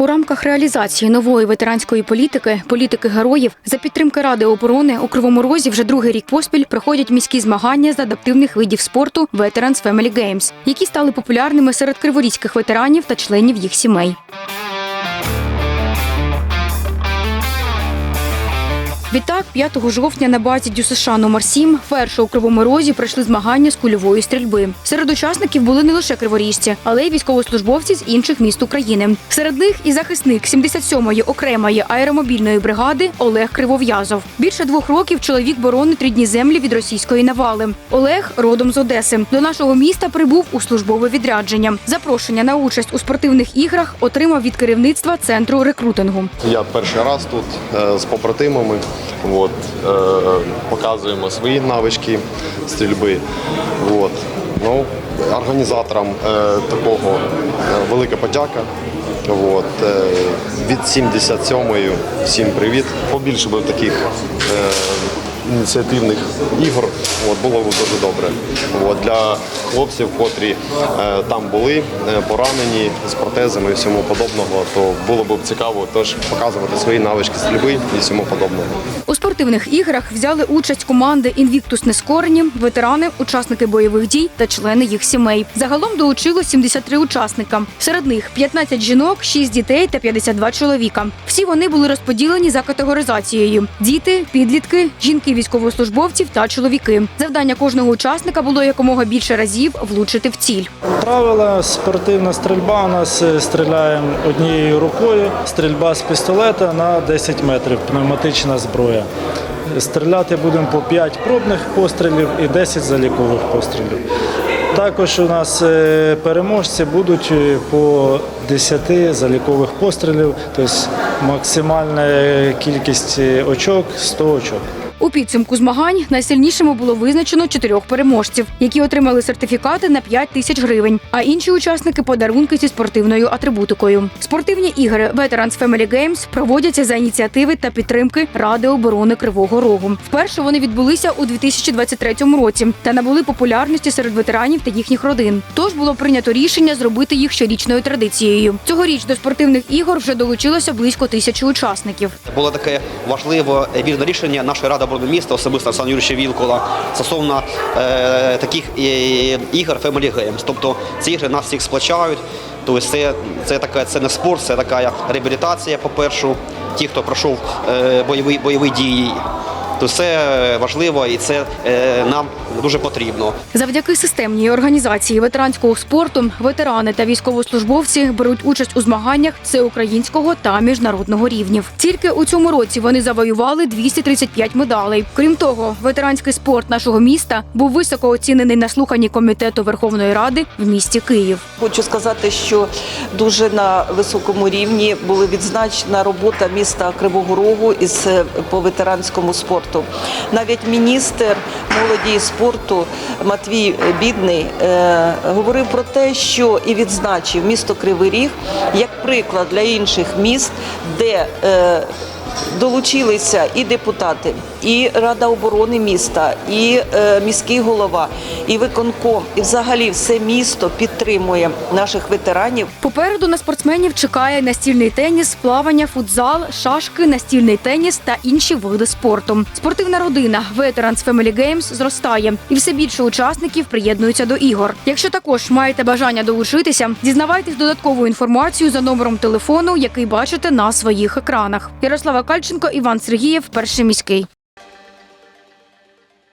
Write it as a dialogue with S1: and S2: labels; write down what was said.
S1: У рамках реалізації нової ветеранської політики, політики героїв за підтримки Ради оборони у Кривому Розі вже другий рік поспіль проходять міські змагання з адаптивних видів спорту Veterans Family Games, які стали популярними серед криворізьких ветеранів та членів їх сімей. Відтак, 5 жовтня на базі ДЮСШ номер 7 вперше у Кривому Розі пройшли змагання з кульової стрільби. Серед учасників були не лише криворіжці, але й військовослужбовці з інших міст України. Серед них і захисник 77-ї окремої аеромобільної бригади Олег Кривов'язов. Більше двох років чоловік боронить рідні землі від російської навали. Олег родом з Одеси. До нашого міста прибув у службове відрядження. Запрошення на участь у спортивних іграх отримав від керівництва центру рекрутингу.
S2: Я перший раз тут е, з побратимами. От, е, показуємо свої навички стрільби. От. Ну, організаторам е, такого е, велика подяка. От, е, від 77-ї всім привіт. Побільше би таких е, ініціативних ігор. От, було дуже добре. От, для хлопців, котрі е, там були е, поранені з протезами і всьому подобного, то було б цікаво теж показувати свої навички стрільби і всьому подобного.
S1: У спортивних іграх взяли участь команди Інвіктус Нескорені, ветерани, учасники бойових дій та члени їх сімей. Загалом долучилось 73 учасника. Серед них 15 жінок, 6 дітей та 52 чоловіка. Всі вони були розподілені за категоризацією: діти, підлітки, жінки військовослужбовців та чоловіки. Завдання кожного учасника було якомога більше разів влучити в ціль.
S3: Правила спортивна стрільба. У нас е, стріляємо однією рукою. Стрільба з пістолета на 10 метрів, пневматична зброя. Стріляти будемо по 5 пробних пострілів і 10 залікових пострілів. Також у нас е, переможці будуть е, по 10 залікових пострілів, тобто максимальна кількість очок 100 очок.
S1: У підсумку змагань найсильнішими було визначено чотирьох переможців, які отримали сертифікати на 5 тисяч гривень, а інші учасники подарунки зі спортивною атрибутикою. Спортивні ігри Veterans Family Games проводяться за ініціативи та підтримки Ради оборони Кривого Рогу. Вперше вони відбулися у 2023 році та набули популярності серед ветеранів та їхніх родин. Тож було прийнято рішення зробити їх щорічною традицією. Цьогоріч до спортивних ігор вже долучилося близько тисячі учасників.
S4: Було таке важливе вірне рішення нашої ради оборони міста, особисто Олександра Юрійовича Вілкола, стосовно е, таких е, ігор Family Games. Тобто ці ігри нас всіх сплачають. Тобто це, це, така, це не спорт, це така реабілітація, по-перше, ті, хто пройшов е, бойові, бойові дії. То це важливо і це е, нам дуже потрібно.
S1: Завдяки системній організації ветеранського спорту ветерани та військовослужбовці беруть участь у змаганнях всеукраїнського та міжнародного рівнів. Тільки у цьому році вони завоювали 235 медалей. Крім того, ветеранський спорт нашого міста був високо оцінений на слуханні комітету Верховної Ради в місті Київ.
S5: Хочу сказати, що дуже на високому рівні була відзначена робота міста Кривого Рогу із е, по ветеранському спорту. Навіть міністр молоді і спорту Матвій Бідний е, говорив про те, що і відзначив місто Кривий Ріг як приклад для інших міст, де е, Долучилися і депутати, і Рада оборони міста, і е, міський голова, і виконком, і взагалі все місто підтримує наших ветеранів.
S1: Попереду на спортсменів чекає настільний теніс, плавання, футзал, шашки, настільний теніс та інші види спорту. Спортивна родина Veterans Family Games зростає, і все більше учасників приєднуються до ігор. Якщо також маєте бажання долучитися, дізнавайтесь додаткову інформацію за номером телефону, який бачите на своїх екранах. Ярослава Кальченко, Іван Сергієв, перший міський.